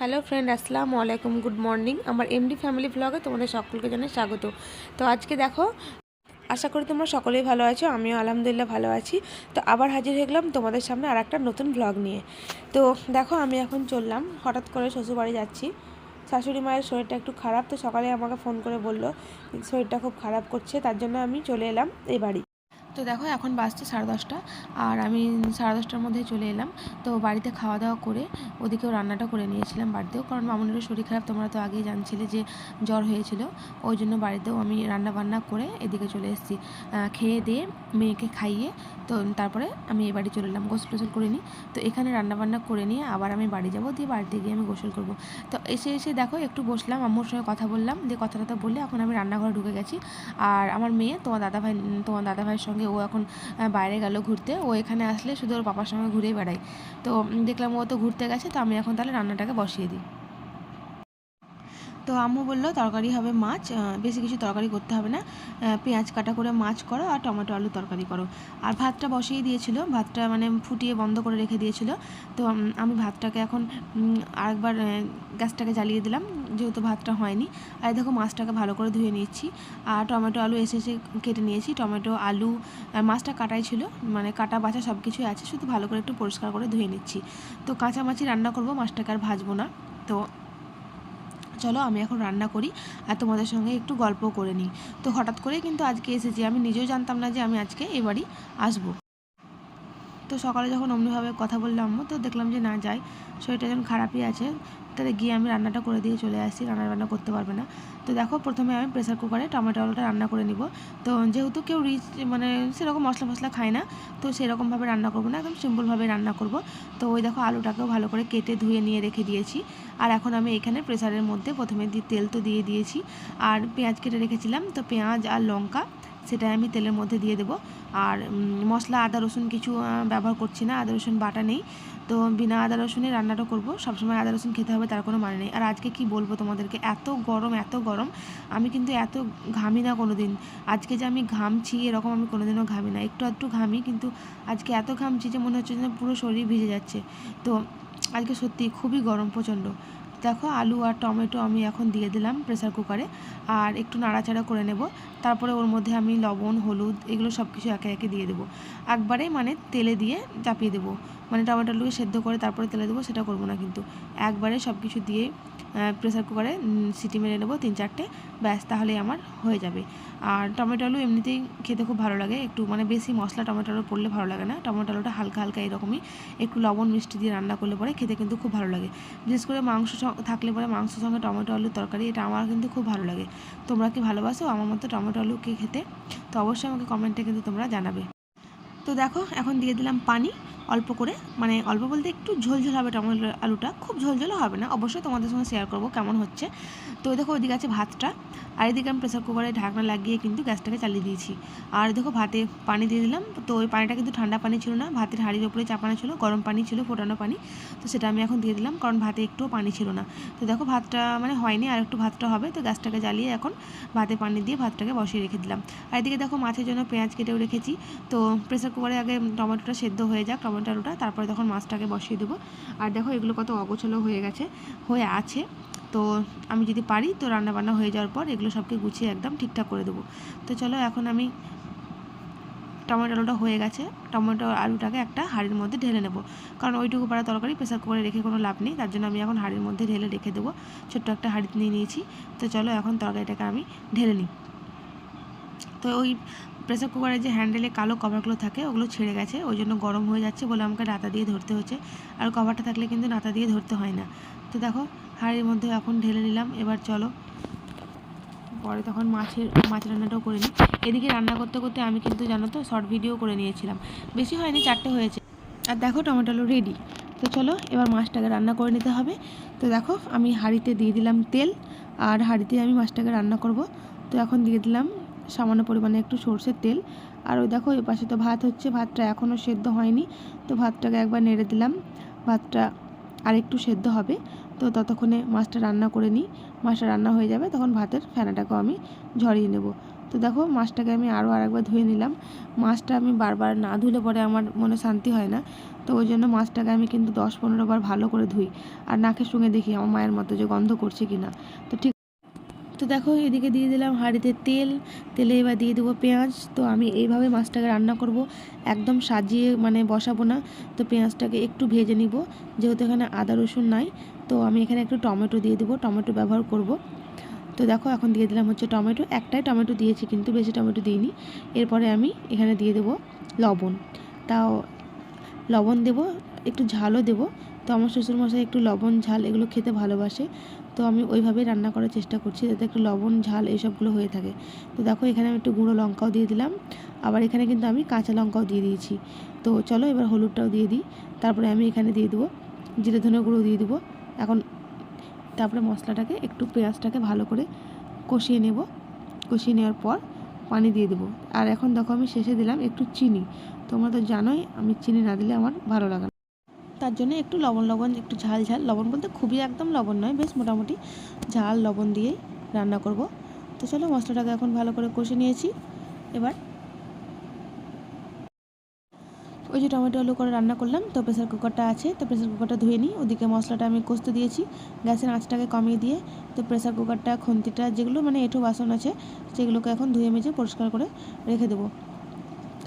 Hello friend, আসসালামু আলাইকুম, good morning. আমার এমডি ফ্যামিলি ব্লগে তোমাদের সকলকে জানাই স্বাগত। তো আজকে দেখো, আশা করি তোমরা সকলেই ভালো আছো, আমিও আলহামদুলিল্লাহ ভালো আছি। তো আবার হাজির হয়ে গেলাম তোমাদের সামনে আর একটা নতুন ব্লগ নিয়ে। তো দেখো, আমি এখন চললাম, হঠাৎ করে শ্বশুরবাড়ি যাচ্ছি। শাশুড়ি মায়ের শরীরটা একটু খারাপ, তো সকালে আমাকে ফোন করে বলল, শরীরটা খুব খারাপ করছে, তার জন্য আমি চলে এলাম এই বাড়ি। তো দেখো, এখন বাজছে সাড়ে দশটা আর আমি সাড়ে দশটার মধ্যে চলে এলাম। তো বাড়িতে খাওয়া দাওয়া করে ওদিকেও রান্নাটা করে নিয়েছিলাম বাড়িতেও। কারণ মামুনেরও শরীর খারাপ, তোমরা তো আগেই জানছিলে যে জ্বর হয়েছিল। ওই জন্য বাড়িতেও আমি রান্না বান্না করে এদিকে চলে এসেছি। খেয়ে দিয়ে মেয়েকে খাইয়ে তো তারপরে আমি এই বাড়ি চলে এলাম গোসল টোসল করে নিই। তো এখানে রান্না বান্না করে নিয়ে আবার আমি বাড়ি যাব, দিয়ে বাড়িতে গিয়ে আমি গোসল করব। তো এসে এসে দেখো, একটু বসলাম, আম্মুর সঙ্গে কথা বললাম, দিয়ে কথা টথা বলে এখন আমি রান্নাঘরে ঢুকে গেছি। আর আমার মেয়ে, তোমার দাদাভাই, তোমার দাদাভাইয়ের সঙ্গে ও এখন বাইরে গেল ঘুরতে। ও এখানে আসলে শুধু ওর পাপার সঙ্গে ঘুরেই বেড়ায়। তো দেখলাম ও তো ঘুরতে গেছে, তো আমি এখন তাহলে রান্নাটাকে বসিয়ে দিই। তো আম্মু বলল তরকারি হবে মাছ বেশি কিছু তরকারি করতে হবে না পেঁয়াজ কাটা করে মাছ করো আর টমেটো আলু তরকারি করো। আর ভাতটা বসিয়ে দিয়েছিল, ভাতটা মানে ফুটিয়ে বন্ধ করে রেখে দিয়েছিল। তো আমি ভাতটাকে এখন আরেকবার গ্যাসটাকে জ্বালিয়ে দিলাম, যেহেতু ভাতটা হয়নি। আর দেখো মাছটাকে ভালো করে ধুয়ে নিচ্ছি। আর টমেটো আলু এসে এসে কেটে নিয়েছি। টমেটো আলু আর মাছটা কাটাই ছিল মানে কাটা বাছা সব কিছুই আছে, শুধু ভালো করে একটু পরিষ্কার করে ধুয়ে নিচ্ছি। তো কাঁচা মাছি রান্না করব, মাছটাকে আর ভাজবো না। তো চলো আমি এখন রান্না করি আর তোমাদের সঙ্গে একটু গল্প করে নিই। তো হঠাৎ করে কিন্তু আজকে এসেছি। আমি নিজেও জানতাম না যে আমি আজকে এ বাড়ি আসব। তো সকালে যখন অমনিভাবে কথা বললাম তো দেখলাম যে না, যাই। শরীরটা যখন খারাপই আছে। তাহলে গিয়ে আমি রান্নাটা করে দিয়ে চলে আসি। রান্না বান্না করতে পারবে না। তো দেখো, প্রথমে আমি প্রেসার কুকারে টমেটো আলুটা রান্না করে নিব। তো যেহেতু কেউ রিচ মানে সেরকম মশলা মশলা খায় না, তো সেরকমভাবে রান্না করব না। একদম সিম্পলভাবে রান্না করব। তো ওই দেখো, আলুটাকেও ভালো করে কেটে ধুয়ে নিয়ে রেখে দিয়েছি। আর এখন আমি এখানে প্রেসারের মধ্যে প্রথমে তেল তো দিয়ে দিয়েছি, আর পেঁয়াজ কেটে রেখেছিলাম, তো পেঁয়াজ আর লঙ্কা সেটা আমি তেলের মধ্যে দিয়ে দেবো। আর মশলা, আদা, রসুন কিছু ব্যবহার করছি না, আদা, রসুন, বাটা নেই। তো বিনা আদা, রসুনে রান্নাটা করব, সবসময় আদা, রসুন খেতে হবে, তার কোনো মানে নেই। আর আজকে কি বলব তোমাদেরকে, এত গরম এত গরম, আমি কিন্তু এত ঘামি না কোনো দিন আজকে যে আমি ঘামছি, এরকম আমি কোনোদিনও ঘামি না। একটু একটু ঘামি, কিন্তু আজকে এত ঘামছি যে মনে হচ্ছে যেন পুরো শরীর ভিজে যাচ্ছে। তো আজকে সত্যি খুবই গরম, প্রচণ্ড। দেখো আলু আর টমেটো আমি এখন দিয়ে দিলাম প্রেসার কুকারে আর একটু নাড়াচাড়া করে নেব। তারপরে ওর মধ্যে আমি লবণ, হলুদ, এগুলো সব কিছু একে একে দিয়ে দেবো। একবারে মানে তেলে দিয়ে চাপিয়ে দেবো। মানে টমেটো আলুকে সেদ্ধ করে তারপরে তেলে দেবো, সেটা করব না কিন্তু। একবারে সব কিছু দিয়ে প্রেসার কুকারে সিটি মেরে নেব তিন চারটে, ব্যাস তাহলে আমার হয়ে যাবে। আর টমেটো আলু এমনিতেই খেতে খুব ভালো লাগে, একটু মানে বেশি মশলা টমেটো আলু পড়লে ভালো লাগে না। টমেটো আলুটা হালকা হালকা এরকমই, একটু লবণ মিষ্টি দিয়ে রান্না করলে পরে খেতে কিন্তু খুব ভালো লাগে। বিশেষ করে মাংস থাকলে পরে মাংসের সঙ্গে টমেটো আলুর তরকারি, এটা আমার কিন্তু খুব ভালো লাগে। তোমরা কি ভালোবাসো আমার মতো টমেটো আলু কে খেতে? তো অবশ্যই আমাকে কমেন্টে কিন্তু তোমরা জানাবে। তো দেখো, এখন দিয়ে দিলাম পানি। অল্প করে মানে অল্প বলতে একটু ঝোলঝোল হবে টমেটো আলুটা, খুব ঝোলঝোলও হবে না, অবশ্যই তোমাদের সঙ্গে শেয়ার করব কেমন হচ্ছে। তো দেখো ওইদিকে আছে ভাতটা, আর এদিকে আমি প্রেসার কুকারে ঢাকনা লাগিয়ে কিন্তু গ্যাসটাকে চালিয়ে দিয়েছি। আর দেখো ভাতে পানি দিয়ে দিলাম, তো ওই পানিটা কিন্তু ঠান্ডা পানি ছিল না, ভাতের হাঁড়ির ওপরে চাপানো ছিল, গরম পানি ছিল, ফোটানো পানি, তো সেটা আমি এখন দিয়ে দিলাম, কারণ ভাতে একটুও পানি ছিল না। তো দেখো ভাতটা মানে হয়নি, আর একটু ভাতটা হবে, তো গ্যাসটাকে জ্বালিয়ে এখন ভাতে পানি দিয়ে ভাতটাকে বসিয়ে রেখে দিলাম। আর এদিকে দেখো মাছের জন্য পেঁয়াজ কেটেও রেখেছি, তো প্রেসার কুকারে আগে টমেটোটা সেদ্ধ হয়ে যাক, টমেটো আলুটা তারপরে তখন মাছটাকে বসিয়ে দেবো। আর দেখো এগুলো কত অগোছালো হয়ে গেছে, হয়ে আছে। তো আমি যদি পারি, তো রান্না বান্না হয়ে যাওয়ার পর এগুলো সবকে গুছিয়ে একদম ঠিকঠাক করে দেবো। তো চলো এখন আমি টমেটো আলুটা হয়ে গেছে, টমেটো আলুটাকে একটা হাঁড়ির মধ্যে ঢেলে নেব। কারণ ওইটুকু পাড়া তরকারি প্রেসার কুকারে রেখে কোনো লাভ নেই, তার জন্য আমি এখন হাঁড়ির মধ্যে ঢেলে রেখে দেবো। ছোট্ট একটা হাঁড়ি নিয়ে নিয়েছি। তো চলো এখন তরকারিটাকে আমি ঢেলে নিই। তো ওই প্রেসার কুকারের যে হ্যান্ডেলে কালো কভারগুলো থাকে, ওগুলো ছেড়ে গেছে। ওই জন্য গরম হয়ে যাচ্ছে বলে আমাকে নাতা দিয়ে ধরতে হচ্ছে। আর কভারটা থাকলে কিন্তু নাতা দিয়ে ধরতে হয় না। তো দেখো, হাঁড়ির মধ্যে এখন ঢেলে নিলাম। এবার চলো, পরে তখন মাছের, মাছ রান্নাটাও করে নিই। এদিকে রান্না করতে করতে আমি কিন্তু জানো তো শর্ট ভিডিও করে নিয়েছিলাম। বেশি হয়নি, চারটে হয়েছে। আর দেখো টমেটো আলু রেডি তো চলো, এবার মাছটাকে রান্না করে নিতে হবে। তো দেখো, আমি হাঁড়িতে দিয়ে দিলাম তেল। আর হাঁড়িতে আমি মাছটাকে রান্না করব। তো এখন দিয়ে দিলাম সামান্য পরিমাণে একটু সর্ষের তেল। আর ওই দেখো ওই পাশে তো ভাত হচ্ছে, ভাতটা এখনও সেদ্ধ হয়নি। তো ভাতটাকে একবার নেড়ে দিলাম। ভাতটা আর একটু সেদ্ধ হবে। তো ততক্ষণে মাছটা রান্না করে নিই। মাছটা রান্না হয়ে যাবে, তখন ভাতের ফেনাটাকেও আমি ঝরিয়ে নেব। তো দেখো, মাছটাকে আমি আরও আরেকবার ধুয়ে নিলাম। মাছটা আমি বারবার না ধুলে পরে আমার মনে শান্তি হয় না। তো ওই জন্য মাছটাকে আমি কিন্তু দশ পনেরো বার ভালো করে ধুই। আর নাকের সঙ্গে দেখি, আমার মায়ের মতো যে গন্ধ করছে কি না তো ঠিক তো দেখো, এদিকে দিয়ে দিলাম হাঁড়িতে তেল। তেলে এবার দিয়ে দেবো পেঁয়াজ। তো আমি এইভাবে মাছটাকে রান্না করব। একদম সাজিয়ে মানে বসাবো না। তো পেঁয়াজটাকে একটু ভেজে নিব। যেহেতু এখানে আদা রসুন নাই, তো আমি এখানে একটু টমেটো দিয়ে দেবো। টমেটো ব্যবহার করব। তো দেখো, এখন দিয়ে দিলাম হচ্ছে টমেটো। একটাই টমেটো দিয়েছি, কিন্তু বেশি টমেটো দিইনি। এরপরে আমি এখানে দিয়ে দেবো লবণ। তাও লবণ দেব, একটু ঝালও দেব। তো আমার শ্বশুরমশাই একটু লবণ, ঝাল এগুলো খেতে ভালোবাসে। তো আমি ওইভাবেই রান্না করার চেষ্টা করছি যাতে একটু লবণ, ঝাল এইসবগুলো হয়ে থাকে। তো দেখো এখানে আমি একটু গুঁড়ো লঙ্কাও দিয়ে দিলাম। আবার এখানে কিন্তু আমি কাঁচা লঙ্কাও দিয়ে দিয়েছি। তো চলো এবার হলুদটাও দিয়ে দিই। তারপরে আমি এখানে দিয়ে দেবো জিরে, ধনে গুঁড়ো দিয়ে দেবো। এখন তারপরে মশলাটাকে একটু পেঁয়াজটাকে ভালো করে কষিয়ে নেব। কষিয়ে নেওয়ার পর পানি দিয়ে দেবো। আর এখন দেখো আমি শেষে দিলাম একটু চিনি। তোমরা তো জানোই আমি চিনি না দিলে আমার ভালো লাগে তার জন্য একটু লবণ লবণ, একটু ঝাল ঝাল। লবণ বলতে খুবই একদম লবণ নয়, বেশ মোটামুটি ঝাল লবণ দিয়েই রান্না করব। তো চলো মশলাটাকে এখন ভালো করে কষে নিয়েছি। এবার ওই যে টমেটো আলু করে রান্না করলাম, তো প্রেসার কুকারটা আছে, তো প্রেসার কুকারটা ধুয়ে নিই। ওদিকে মশলাটা আমি কষতে দিয়েছি, গ্যাসের আঁচটাকে কমিয়ে দিয়ে। তো প্রেসার কুকারটা, খন্তিটা, যেগুলো মানে এঁঠো বাসন আছে, সেগুলোকে এখন ধুয়ে মেজে পরিষ্কার করে রেখে দেবো।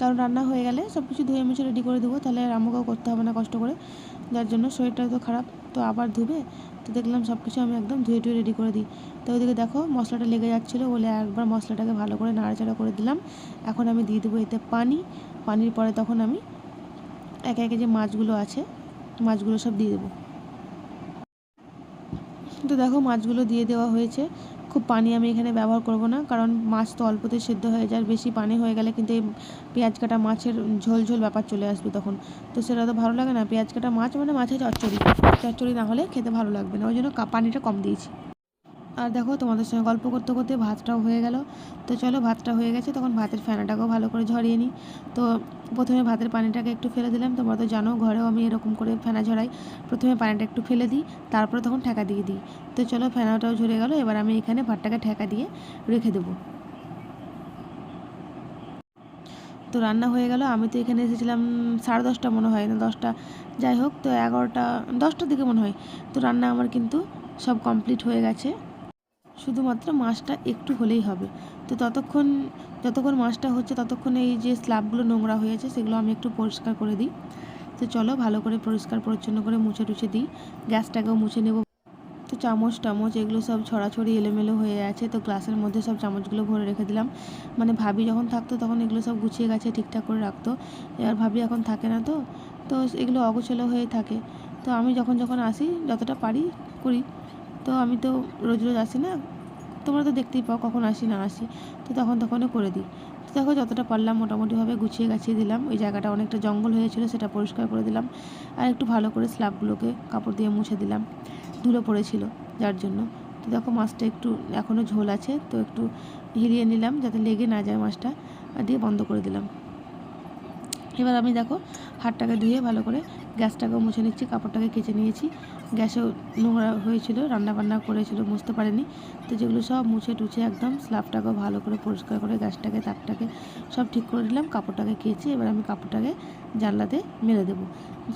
কারণ রান্না হয়ে গেলে সব কিছু ধুয়ে মুছে রেডি করে দেবো। তাহলে আর আমাকেও করতে হবে না কষ্ট করে। যার জন্য শরীরটা তো খারাপ, তো আবার ধুবে। তো দেখলাম সব কিছু আমি একদম ধুয়ে টুয়ে রেডি করে দিই। তো ওইদিকে দেখো মশলাটা লেগে যাচ্ছিল বলে একবার মশলাটাকে ভালো করে নাড়াচাড়া করে দিলাম। এখন আমি দিয়ে দেবো এতে পানি। পানির পরে তখন আমি একে একে যে মাছগুলো আছে, মাছগুলো সব দিয়ে দেবো। তো দেখো মাছগুলো দিয়ে দেওয়া হয়েছে। খুব পানি আমি এখানে ব্যবহার করব না, কারণ মাছ তো অল্পতে সেদ্ধ হয়ে যায় বেশি পানি হয়ে গেলে কিন্তু এই পেঁয়াজ কাটা মাছের ঝোলঝোল ঝোল ব্যাপার চলে আসবে তখন। তো সেটা তো ভালো লাগে না, পেঁয়াজ কাটা মাছ মানে মাছের চচ্চড়ি। চচ্চড়ি না হলে খেতে ভালো লাগবে না, ওই জন্য পানিটা কম দিয়েছি। আর দেখো তোমাদের সঙ্গে গল্প করতে করতে ভাতটাও হয়ে গেল। তো চলো ভাতটা হয়ে গেছে, তখন ভাতের ফেনাটাকেও ভালো করে ঝরিয়ে নিই। তো প্রথমে ভাতের পানিটাকে একটু ফেলে দিলাম, তোমরা তো জানো ঘরেও আমি এরকম করে ফেনা ঝরাই। প্রথমে পানিটা একটু ফেলে দিই, তারপরে তখন ঠেকা দিয়ে দিই। তো চলো ফেনাটাও ঝরে গেল, এবার আমি এখানে ভাতটাকে ঠেকা দিয়ে রেখে দেবো। তো রান্না হয়ে গেল, আমি তো এখানে এসেছিলাম সাড়ে দশটা মনে হয়, না দশটা, যাই হোক, তো এগারোটা, দশটার দিকে মনে হয়। তো রান্না আমার কিন্তু সব কমপ্লিট হয়ে গেছে। শুধুমাত্র মাছটা একটু হলেই হবে। তো ততক্ষণ, যতক্ষণ মাছটা হচ্ছে ততক্ষণ এই যে স্ল্যাবগুলো নোংরা হয়েছে সেগুলো আমি একটু পরিষ্কার করে দিই। তো চলো ভালো করে পরিষ্কার পরিচ্ছন্ন করে মুছে টুছে দিই। গ্যাসটাকেও মুছে নেব। তো চামচ টামচ এগুলো সব ছড়াছড়ি এলোমেলো হয়ে আছে, তো গ্লাসের মধ্যে সব চামচগুলো ভরে রেখে দিলাম। মানে ভাবি যখন থাকতো তখন এগুলো সব গুছিয়ে গেছে ঠিকঠাক করে রাখতো। এবার ভাবি এখন থাকে না তো তো এগুলো অগোছালো হয়ে থাকে। তো আমি যখন যখন আসি, যতটা পারি করি। তো আমি তো রোজ রোজ আসি না। তোমরা তো দেখতেই পাও কখন আসি, না আসি। তো তখন তখনও করে দিই। তো দেখো যতটা পারলাম মোটামুটিভাবে গুছিয়ে গাছিয়ে দিলাম। ওই জায়গাটা অনেকটা জঙ্গল হয়েছিল, সেটা পরিষ্কার করে দিলাম। আর একটু ভালো করে স্ল্যাবগুলোকে কাপড় দিয়ে মুছে দিলাম। ধুলো পড়েছিল যার জন্য। তো দেখো মাছটা একটু এখনও ঝোল আছে, তো একটু হিলিয়ে নিলাম যাতে লেগে না যায় মাছটা, আর দিয়ে বন্ধ করে দিলাম। এবার আমি দেখো হাতটাকে ধুয়ে ভালো করে গ্যাসটাকেও মুছে নিচ্ছি, কাপড়টাকে কেচে নিয়েছি। গ্যাসেও নোংরা হয়েছিল রান্না বান্না করেছিল, মুছতে পারেনি। তো যেগুলো সব মুছে টুছে একদম স্ল্যাবটাকেও ভালো করে পরিষ্কার করে গ্যাসটাকে তাপটাকে সব ঠিক করে নিলাম, কাপড়টাকে কেচে এবার আমি কাপড়টাকে জানলাতে মেলে দেবো।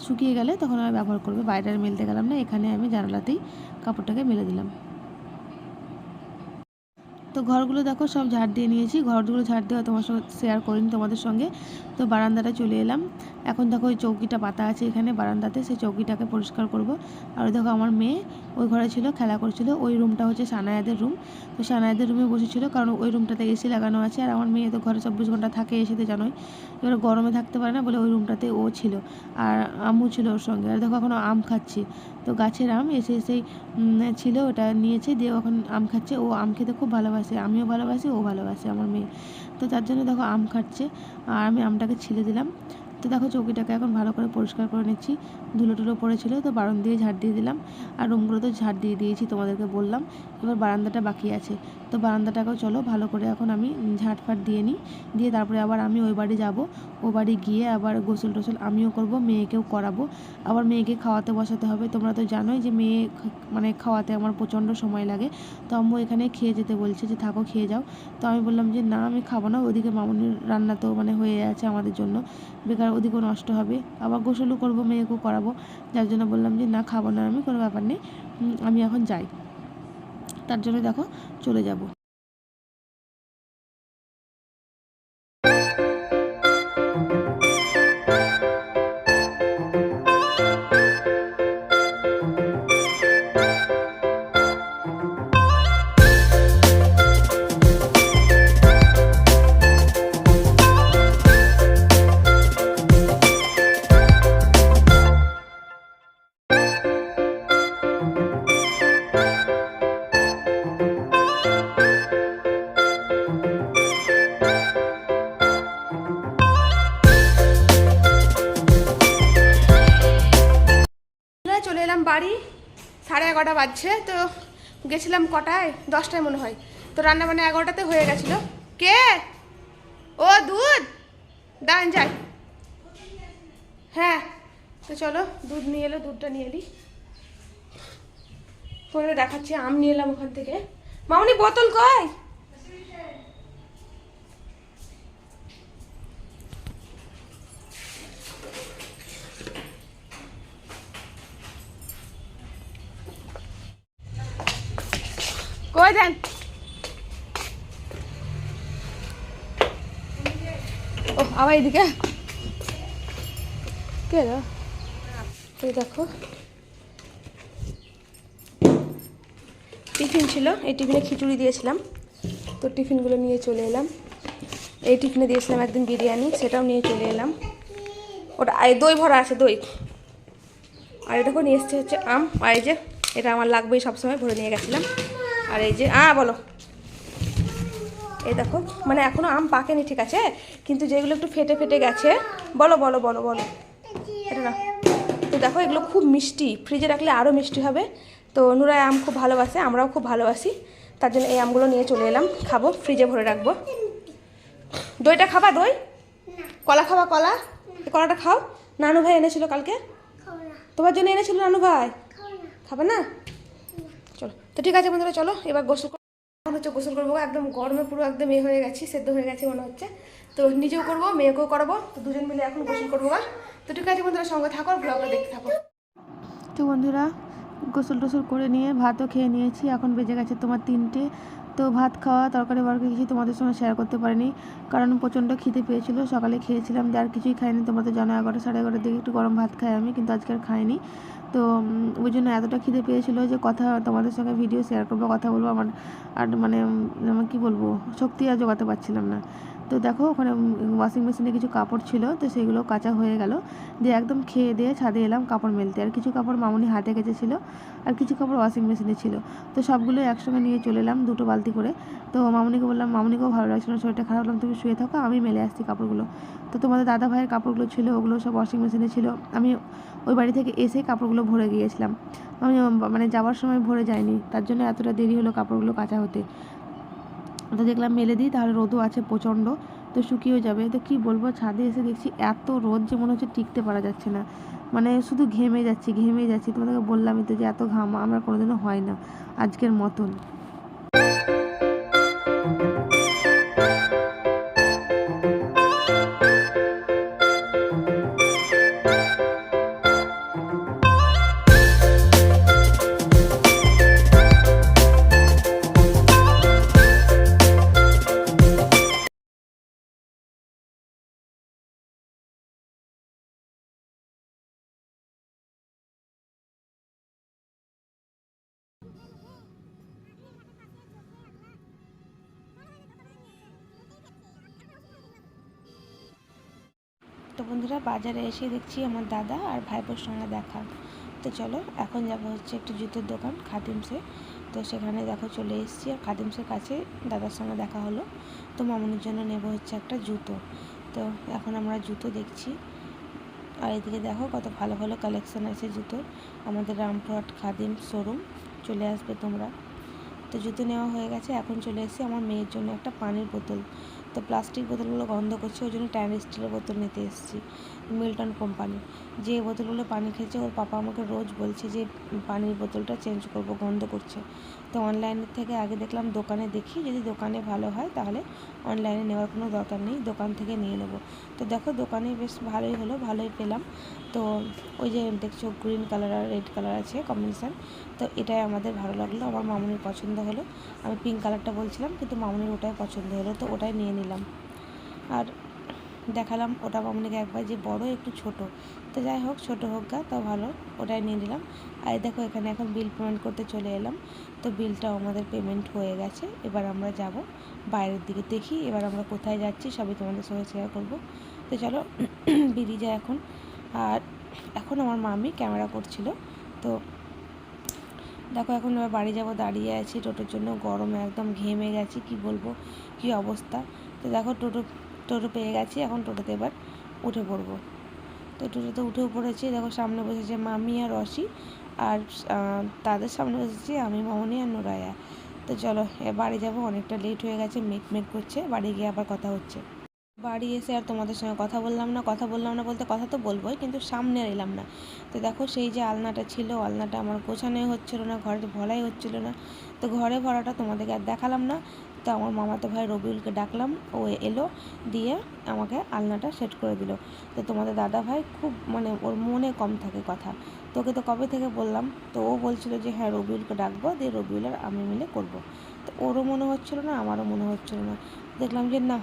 শুকিয়ে গেলে তখন আমি ব্যবহার করব বাইরে মেলতে গেলাম না, এখানে আমি জানলাতেই কাপড়টাকে মেলে দিলাম। তো ঘরগুলো দেখো, সব ঝাড় দিয়ে নিয়েছি। ঘরগুলো ঝাড় দেওয়া তোমার সঙ্গে শেয়ার করিনি তোমাদের সঙ্গে। তো বারান্দাটা চলে এলাম। এখন দেখো ওই চৌকিটা পাতা আছে এখানে বারান্দাতে, সেই চৌকিটাকে পরিষ্কার করব। আর দেখো আমার মেয়ে, ওই ঘরে ছিল, খেলা করছিল। ওই রুমটা হচ্ছে সানায়াদের রুম। তো সানায়াদের রুমে বসেছিল কারণ ওই রুমটাতে এসি লাগানো আছে। আর আমার মেয়ে তো ঘরে চব্বিশ ঘণ্টা থাকে এসেতে জানোই। এবার গরমে থাকতে পারে না বলে ওই রুমটাতে ও ছিল। আর আম্মু ছিল ওর সঙ্গে। আর দেখো এখনও আম খাচ্ছি। তো গাছের আম এসে এসেই ছিল, ওটা নিয়েছে, দিয়ে ওখানে আম খাচ্ছে। ও আম খেতে খুব ভালোবাসে, আমিও ভালোবাসি, ও ভালোবাসে আমার মেয়ে। তো তার জন্য দেখো আম খাচ্ছে, আর আমি আমটাকে ছিলে দিলাম। তো দেখো চৌকিটাকে এখন ভালো করে পরিষ্কার করে নিচ্ছি। ধুলো টুলো পড়েছিল, তো বারণ দিয়ে ঝাড় দিয়ে দিলাম। আর রুমগুলো তো ঝাড় দিয়ে দিয়েছি, তোমাদেরকে বললাম। এবার বারান্দাটা বাকি আছে। তো বারান্দাটাকেও চলো, ভালো করে এখন আমি ঝাঁটফাট দিয়ে নিই। দিয়ে তারপরে আবার আমি ওই বাড়ি যাব। ও বাড়ি গিয়ে আবার গোসল টোসল আমিও করব, মেয়েকেও করাবো। আবার মেয়েকে খাওয়াতে বসাতে হবে। তোমরা তো জানোই যে মেয়ে মানে খাওয়াতে আমার প্রচণ্ড সময় লাগে। তো আম্মু এখানে খেয়ে যেতে বলছে যে, থাকো, খেয়ে যাও। তো আমি বললাম যে, না, আমি খাব না। ওদিকে মামুনির রান্না তো মানে হয়ে আছে আমাদের জন্য। বেকার ওদিকেও নষ্ট হবে। আবার গোসলও করব, মেয়েকেও করাবো। যার জন্য বললাম যে, না, খাব না আমি, কোনো ব্যাপার নেই। আমি এখন যাই। তার জন্য দেখো চলে যাব। এগারোটা বাজছে, তো গেছিলাম কটায়? দশটায় মনে হয়। তো রান্না বান্না এগারোটাতে হয়ে গেছিল। কে? ও দুধ? দান যাই। হ্যাঁ তো চলো, দুধ নিয়ে এলো, দুধটা নিয়ে এলি। ফোনে দেখাচ্ছি, আম নিয়ে এলাম ওখান থেকে। মামনি বোতল কয় কই দেন। ও, আবার এদিকে কে? এই দেখো। টিফিন ছিল, এই টিফিনে খিচুড়ি দিয়েছিলাম। তো টিফিনগুলো নিয়ে চলে এলাম। এই টিফিনে দিয়েছিলাম একদিন বিরিয়ানি, সেটাও নিয়ে চলে এলাম। ওটা দই ভরা আছে, দই। আর দেখো, নিয়ে এসছে হচ্ছে আম। এই যে, এটা আমার লাগবেই সবসময়, ভরে নিয়ে গেছিলাম। আর এই যে আ বলো। এই দেখো মানে এখনও আম পাকেনি ঠিক আছে? কিন্তু যেগুলো একটু ফেটে ফেটে গেছে বলো বলো বলো বলো। এটা না তো দেখো এগুলো খুব মিষ্টি। ফ্রিজে রাখলে আরও মিষ্টি হবে। তো নুরায় আম খুব ভালোবাসে আমরাও খুব ভালোবাসি। তার জন্য এই আমগুলো নিয়ে চলে এলাম খাব ফ্রিজে ভরে রাখব। দইটা খাবা দই? কলা খাবা কলা? কলাটা খাও। নানু ভাই এনেছিল কালকে? তোমার জন্য এনেছিল নানু ভাই? খাবে না? তো ঠিক আছে বন্ধুরা, চলো এবার গোসল এখন হচ্ছে গোসল করব, একদম গরমে পুরো একদম এ হয়ে গেছি, সেদ্ধ হয়ে গেছে মনে হচ্ছে। তো নিজেও করব, মেয়েকেও করব, তো দুজন মিলে এখন গোসল করব তো ঠিক আছে বন্ধুরা, সঙ্গে থাকো ব্লগটা দেখতে থাকো। তো বন্ধুরা গোসল টোসল করে নিয়ে ভাতও খেয়ে নিয়েছি। এখন বেজে গেছে তোমার তিনটে। তো ভাত খাওয়া, তরকারি বরকারি কিছু তোমাদের সঙ্গে শেয়ার করতে পারিনি। কারণ প্রচণ্ড খিদে পেয়েছিল, সকালে খেয়েছিলাম দিয়ে আর কিছুই খাইনি। তোমরা তো জানো এগারোটা, সাড়ে এগারোটার দিকে একটু গরম ভাত খাই আমি, কিন্তু আজকে আর খাইনি। তো ওই জন্য এতটা খিদে পেয়েছিল যে কথা, তোমাদের সঙ্গে ভিডিও শেয়ার করব, কথা বলব, আমার আর মানে আমার কী বলব, শক্তি আর জোগাতে পারছিলাম না। তো দেখো ওখানে ওয়াশিং মেশিনে কিছু কাপড় ছিল তো সেগুলো কাঁচা হয়ে গেল। দিয়ে একদম খেয়ে দিয়ে ছাদে এলাম কাপড় মেলতে। আর কিছু কাপড় মামুনি হাতে কেচেছিল আর কিছু কাপড় ওয়াশিং মেশিনে ছিল। তো সবগুলো একসঙ্গে নিয়ে চলে এলাম দুটো বালতি করে। তো মামুনিকে বললাম মামুনিকেও ভালো লাগছিল না, শরীরটা খারাপ লাগলাম তুমি শুয়ে থাকো আমি মেলে আসছি কাপড়গুলো। তো তোমাদের দাদা ভাইয়ের কাপড়গুলো ছিল ওগুলো সব ওয়াশিং মেশিনে ছিল। আমি ওই বাড়ি থেকে এসে কাপড়গুলো ভরে গিয়েছিলাম। আমি মানে যাওয়ার সময় ভরে যাইনি তার জন্য এতটা দেরি হলো কাপড়গুলো কাঁচা হতে। তো দেখলাম মেলে দিই, তাহলে রোদও আছে প্রচণ্ড, তো শুকিয়েও যাবে। তো কি বলব, ছাদে এসে দেখছি এত রোদ যে মনে হচ্ছে টিকতে পারা যাচ্ছে না। মানে শুধু ঘেমে যাচ্ছি ঘেমে যাচ্ছি। তোমাদেরকে বললামই তো যে এত ঘাম, আমার কোনোদিনও হয় না, আজকের মতন। বন্ধুরা, বাজারে এসে দেখছি আমার দাদা আর ভাইপোর সঙ্গে দেখা। তো চলো, এখন যাব হচ্ছে একটু জুতোর দোকান, খাদিমসে। তো সেখানে দেখো চলে এসেছি আর খাদিমসের কাছে দাদার সঙ্গে দেখা হলো। তো মামনির জন্য নেব হচ্ছে একটা জুতো। তো এখন আমরা জুতো দেখছি। আর এদিকে দেখো কত ভালো ভালো কালেকশন আছে জুতোর। আমাদের রামপুরহাট খাদিম শোরুম চলে আসবে তোমরা। তো জুতো নেওয়া হয়ে গেছে, এখন চলে এসেছি আমার মেয়ের জন্য একটা পানির বোতল। তো প্লাস্টিক বোতলগুলো গন্ধ করছে, ওই জন্য ট্যান স্টিলের বোতল নিতে এসেছি, মিল্টন কোম্পানি। যে বোতলগুলো পানি খেয়েছে, ওর পাপা আমাকে রোজ বলছে যে পানির বোতলটা চেঞ্জ করব, গন্ধ করছে। তো অনলাইনের থেকে আগে দেখলাম, দোকানে দেখি, যদি দোকানে ভালো হয় তাহলে অনলাইনে নেওয়ার কোনো দরকার নেই, দোকান থেকে নিয়ে নেব। তো দেখো দোকানে বেশ ভালোই হলো, ভালোই পেলাম। তো ওই যে দেখছ গ্রিন কালার আর রেড কালার আছে কম্বিনেশান তো এটাই আমাদের ভালো লাগল, আমার মামুনির পছন্দ হলো। আমি পিঙ্ক কালারটা বলছিলাম, কিন্তু মামুনির ওটাই পছন্দ হলো, তো ওটাই নিয়ে নিলাম। আর দেখালাম ওটা মামুনিকে একবার যে বড়, একটু ছোট। তো যাই হোক, ছোট হোক গা, তা ভালো, ওটাই নিয়ে নিলাম। আর দেখো, এখানে এখন বিল পেমেন্ট করতে চলে এলাম। তো বিলটাও আমাদের পেমেন্ট হয়ে গেছে, এবার আমরা যাব বাইরের দিকে। দেখি এবার আমরা কোথায় যাচ্ছি, সবই তোমাদের সঙ্গে শেয়ার করব। তো চলো, বেরিয়ে যায় এখন। আর এখন আমার মামি ক্যামেরা করছিল। তো দেখো এখন এবার বাড়ি যাব, দাঁড়িয়ে আছি টোটোর জন্য। গরমে একদম ঘেমে গেছি, কি বলব? কি অবস্থা? তো দেখো টোটো টোটো পেয়ে গেছি, এখন টোটোতে এবার উঠে পড়ব। তো টোটোতে উঠেও পড়েছি। দেখো সামনে বসেছে মামি আর রশি আর তাদের সামনে বসেছি আমি, মামনি আর নোরায়া। তো চলো, এ বাড়ি যাব, অনেকটা লেট হয়ে গেছে মেক মেক করছে, বাড়ি গিয়ে আবার কথা হচ্ছে। বাড়ি এসে আর তোমাদের সঙ্গে কথা বললাম না, কথা বললাম না বলতে কথা তো বলবোই, কিন্তু সামনে এলাম না। তো দেখো সেই যে আলনাটা ছিল, আলনাটা আমার গোছানোই হচ্ছিল না, ঘরে ভরাই হচ্ছিল না। তো ঘরে ভরাটা তোমাদেরকে আর দেখালাম না। তো আমার মামাতো ভাই রবিউলকে ডাকলাম, ও এলো, দিয়ে আমাকে আলনাটা সেট করে দিল। তো তোমাদের দাদা ভাই খুব মানে ওর মনে কম থাকে কথা। তোকে তো কবে থেকে বললাম? তো ও বলছিল যে হ্যাঁ রবিউলকে ডাকবো, দিয়ে রবিউল আর আমি মিলে করব। তো ওরও মনে হচ্ছিল না, আমারও মনে হচ্ছিল না। দেখলাম যে না।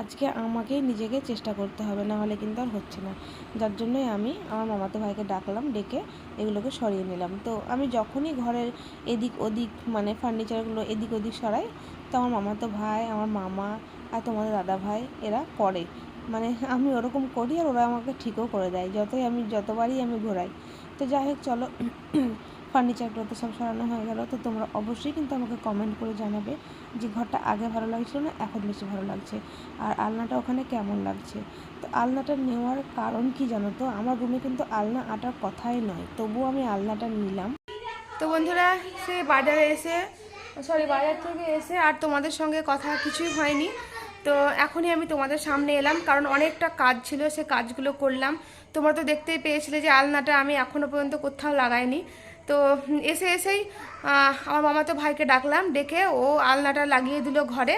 আজকে আমাকেই নিজেকে চেষ্টা করতে হবে না হলে কিন্তু আর হচ্ছে না। যার জন্যই আমি আমার মামাতো ভাইকে ডাকলাম, ডেকে এগুলোকে সরিয়ে নিলাম। তো আমি যখনই ঘরের এদিক ওদিক মানে ফার্নিচারগুলো এদিক ওদিক সরাই, তো আমার মামাতো ভাই, আমার মামা আর তোমাদের দাদা ভাই এরা করে। মানে আমি ওরকম করি আর ওরা আমাকে ঠিকও করে দেয়, যতই আমি, যতবারই আমি ঘোরাই। তো যাই হোক, চলো ফার্নিচারগুলো তো সব সরানো হয়ে গেল, তো তোমরা অবশ্যই কিন্তু আমাকে কমেন্ট করে জানাবে যে ঘরটা আগে ভালো লাগছিল না এখন বেশি ভালো লাগছে। আর আলনাটা ওখানে কেমন লাগছে? তো আলনাটা নেওয়ার কারণ কি জানো তো? আমার রুমে কিন্তু আলনা আটার কথাই নয়, তবুও আমি আলনাটা নিলাম। তো বন্ধুরা, সে বাজারে এসে সরি বাজার থেকে এসে আর তোমাদের সঙ্গে কথা কিছুই হয়নি। তো এখনই আমি তোমাদের সামনে এলাম, কারণ অনেকটা কাজ ছিল, সে কাজগুলো করলাম। তোমরা তো দেখতেই পেয়েছিলে যে আলনাটা আমি এখনও পর্যন্ত কোথাও লাগাইনি। তো এসে এসেই আমার মামাতো ভাইকে ডাকলাম, ডেকে ও আলনাটা লাগিয়ে দিল ঘরে।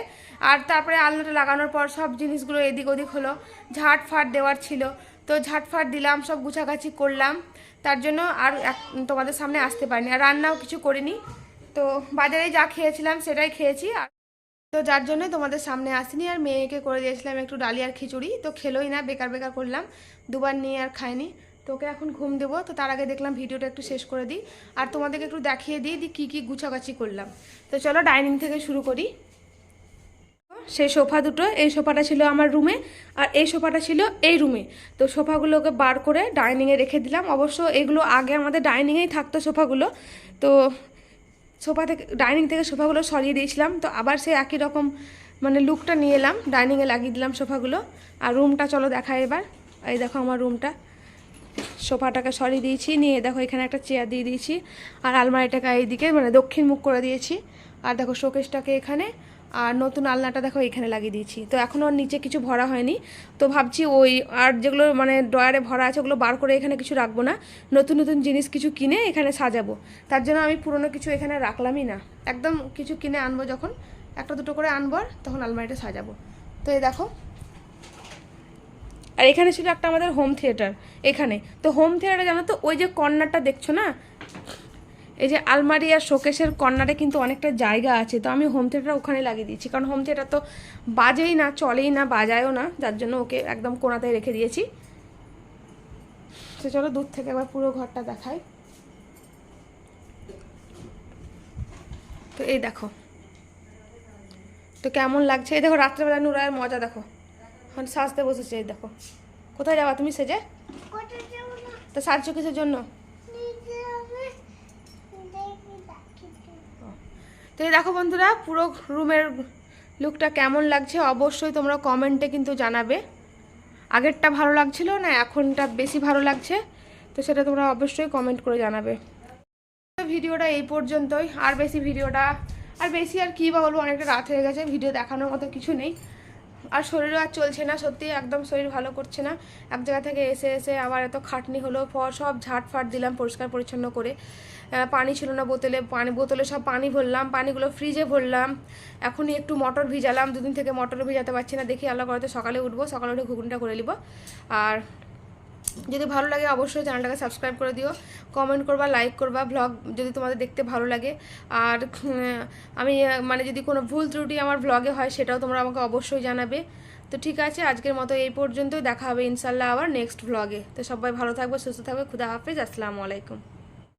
আর তারপরে আলনাটা লাগানোর পর সব জিনিসগুলো এদিক ওদিক হলো। ঝাট ফাট দেওয়ার ছিল। তো ঝাট ফাট দিলাম, সব গুছাগাছি করলাম। তার জন্য আর তোমাদের সামনে আসতে পারিনি। আর রান্নাও কিছু করিনি। তো বাজারে যা খেয়েছিলাম সেটাই খেয়েছি। আর তো যার জন্য তোমাদের সামনে আসিনি। আর মেয়েকে করে দিয়েছিলাম একটু ডালি আর খিচুড়ি। তো খেলোই না, বেকার বেকার করলাম। দুবার নিয়ে আর খাইনি। তোকে এখন ঘুম দেবো, তো তার আগে দেখলাম ভিডিওটা একটু শেষ করে দিই। আর তোমাদেরকে একটু দেখিয়ে দিই দিই কী কী গুছাগাছি করলাম। তো চলো ডাইনিং থেকে শুরু করি। সেই সোফা দুটো, এই সোফাটা ছিল আমার রুমে, আর এই সোফাটা ছিল এই রুমে। তো সোফাগুলোকে বার করে ডাইনিংয়ে রেখে দিলাম। অবশ্য এগুলো আগে আমাদের ডাইনিংয়েই থাকতো সোফাগুলো। তো সোফা থেকে, ডাইনিং থেকে সোফাগুলো সরিয়ে দিয়েছিলাম। তো আবার সেই একই রকম মানে লুকটা নিয়ে এলাম। ডাইনিংয়ে লাগিয়ে দিলাম সোফাগুলো। আর রুমটা চলো দেখায় এবার। এই দেখো আমার রুমটা। সোফাটাকে সরিয়ে দিয়েছি, নিয়ে দেখো এখানে একটা চেয়ার দিয়ে দিয়েছি, আর আলমারিটাকে এইদিকে মানে দক্ষিণ মুখ করে দিয়েছি, আর দেখো শোকেসটাকে এখানে, আর নতুন আলনাটা দেখো এখানে লাগিয়ে দিয়েছি। তো এখনও ওর নিচে কিছু ভরা হয়নি, তো ভাবছি ওই, আর যেগুলো মানে ড্রয়ারে ভরা আছে ওগুলো বার করে এখানে কিছু রাখব না, নতুন নতুন জিনিস কিছু কিনে এখানে সাজাবো। তার জন্য আমি পুরনো কিছু এখানে রাখলামই না, একদম কিছু কিনে আনব যখন, একটা দুটো করে আনব আর তখন আলমারিটা সাজাবো। তো এই দেখো আর এখানে ছিল একটা আমাদের হোম থিয়েটার এখানে। তো হোম থিয়েটারে জানো তো, ওই যে কর্নারটা দেখছ না? এই যে আলমারি আর শোকেশের কর্নারে কিন্তু অনেকটা জায়গা আছে, তো আমি হোম থিয়েটার ওখানে লাগিয়ে দিয়েছি। কারণ হোম থিয়েটার তো বাজেই না, চলেই না, বাজায়ও না, যার জন্য ওকে একদম কোনাতেই রেখে দিয়েছি। তো চলো দূর থেকে আবার পুরো ঘরটা দেখাই। তো এই দেখো। তো কেমন লাগছে? এই দেখো, রাত্রেবেলা নুরায়ের মজা, দেখো। এখন সাজতে বসেছে দেখো। কোথায় যাবা তুমি সেজে? তো সাজছো কিসের জন্য? তো দেখো বন্ধুরা পুরো রুমের লুকটা কেমন লাগছে অবশ্যই তোমরা কমেন্টে কিন্তু জানাবে। আগেরটা ভালো লাগছিল না এখনটা বেশি ভালো লাগছে তো সেটা তোমরা অবশ্যই কমেন্ট করে জানাবে। ভিডিওটা এই পর্যন্তই আর বেশি ভিডিওটা আর বেশি আর কী বা বলব অনেকটা রাত হয়ে গেছে ভিডিও দেখানোর মতো কিছু নেই। আর শরীরও আর চলছে না, সত্যি একদম শরীর ভালো করছে না। এক জায়গা থেকে এসে এসে আবার এত খাটনি হলো ফর সব ঝাট ফাট দিলাম পরিষ্কার পরিচ্ছন্ন করে। পানি ছিল না বোতলে, পানি, বোতলে সব পানি ভরলাম, পানিগুলো ফ্রিজে ভরলাম। এখনই একটু মটর ভিজালাম, দুদিন থেকে মটর ভিজাতে পারছি না, দেখি আল্লাহ করতে সকালে উঠবো, সকালে উঠে ঘুগনিটা করে নিব। আর যদি ভালো লাগে অবশ্যই চ্যানেলটাকে সাবস্ক্রাইব করে দিও কমেন্ট করবা লাইক করবা ভ্লগ যদি তোমাদের দেখতে ভালো লাগে। আর আমি মানে যদি কোনো ভুল ত্রুটি আমার ভ্লগে হয় সেটাও তোমরা আমাকে অবশ্যই জানাবে। তো ঠিক আছে, আজকের মতো এই পর্যন্ত দেখা হবে ইনশাল্লাহ আবার নেক্সট ভ্লগে তো সবাই ভালো থাকবে, সুস্থ থাকবে, খুদা হাফেজ, আসসালামু আলাইকুম।